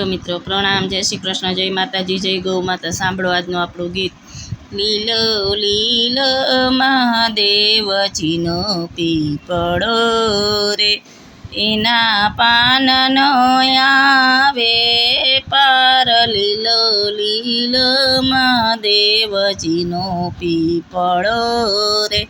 Hello મિત્રો, પ્રણામ, જય શ્રી કૃષ્ણ, જય માતાજી, જય ગૌ માતા. સાંભળો આજનું આપણું ગીત. લીલો લીલો મહાદેવજીનો પીપળો રે. એના પાનનો આવે પાર. લીલો લીલો મહાદેવજીનો પીપળો રે.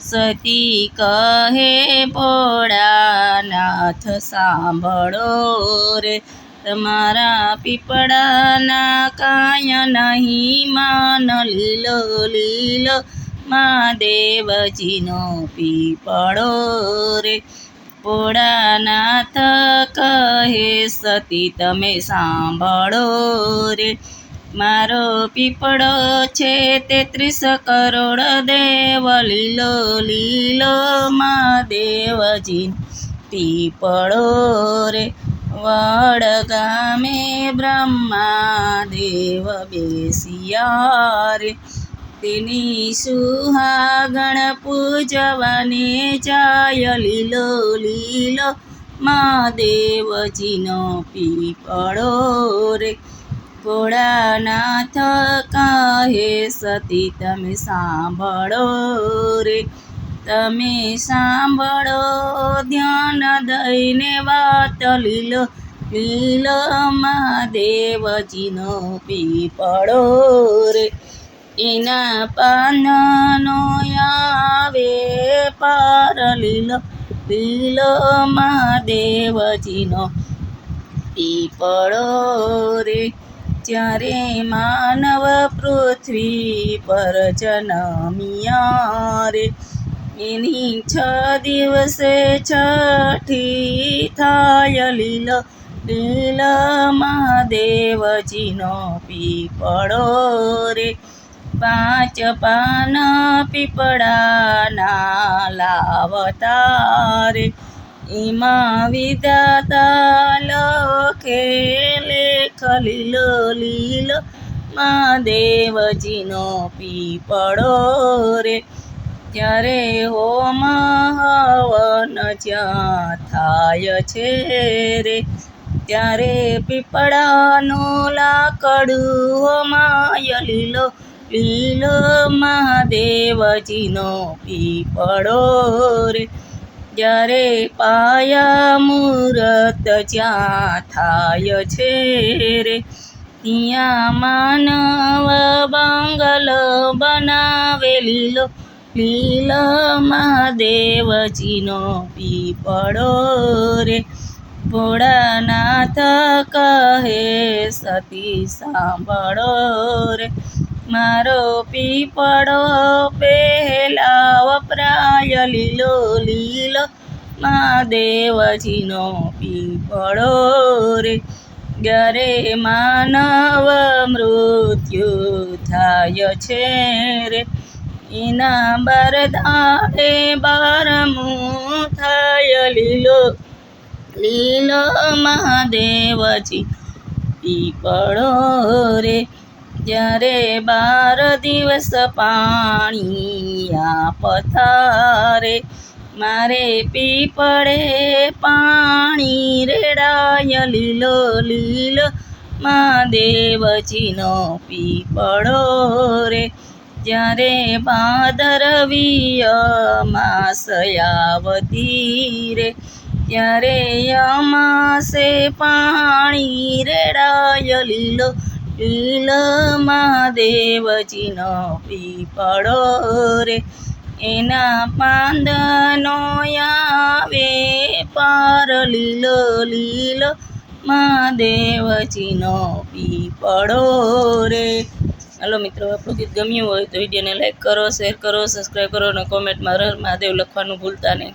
સતી કહે ભોળાનાથ, સાંભળો રે. તમારા પીપળાના કાય નહીં માન, લીલો લીલો મહાદેવજીનો પીપળો રે. ભોળાનાથ કહે, સતી, તમે સાંભળો રે. મારો પીપળો છે તેત્રીસ કરોડ દેવ, લીલો લીલો મહાદેવજી પીપળો રે. વડ ગામે બ્રહ્માદેવ બેસિયારે. તેની સુહાગણ પૂજવાને જાય લીલો લીલો મહાદેવજીનો પીપળો રે. ભોળાનાથ કહે, સતી, તમે સાંભળો રે. તમે સાંભળો, ધ્યાન દઈને વાત લીલો લીલો મહાદેવજીનો પીપળો રે. એના પાનનો આવે પાર લીલો લીલો મહાદેવજીનો પીપળો રે. જ્યારે માનવ પૃથ્વી પર જન્મ્યા રે એની છ દિવસે છઠ્ઠી થાય લીલા લીલા મહાદેવજીનો પીપળો રે. પાંચ પાન પીપળાના લાવતા રે. એમાં વિધાતા લખે લેખ લીલો લીલો મહાદેવજીનો પીપળો રે. ત્યારે હોમ હવન જ્યાં થાય છે રે, ત્યારે પીપળાનું લાકડું હોમાય લીલો લીલો મહાદેવજીનો પીપળો રે. જ્યારે પાયા મૂરત જ્યાં થાય છે રે, ત્યાં માનવ બંગલો બનાવેલી લીલો લીલો મહાદેવજીનો પીપળો રે. ભોળાનાથ કહે, સતી, સાંભળો રે. મારો પીપળો પહેલા વપરાય લીલો લીલો મહાદેવજીનો પીપળો રે. જ્યારે માનવ મૃત્યુ થાય છે રે. એના બરદાડે બારમું થાય લીલો. લીલો મહાદેવજી, પીપળો રે. જ્યારે બાર દિવસ પાણી આ પથારે મારે પીપળે પાણી રેડાય લીલો લીલો મહાદેવજીનો પીપળો રે. જ્યારે ભાદરવીય માસયાવતી રે, ત્યારે અમાસે પાણી રેડાય લીલો લીલ મહાદેવજીનો પીપળો રે. એના પાંદનો આવે પાર લીલો લીલો મહાદેવજીનો પીપળો રે. હાલો મિત્રો, આપણું ગીત ગમ્યું હોય તો વિડીયોને લાઇક કરો શેર કરો સબસ્ક્રાઈબ કરો અને કોમેન્ટમાં રર મહાદેવ લખવાનું ભૂલતા નહીં.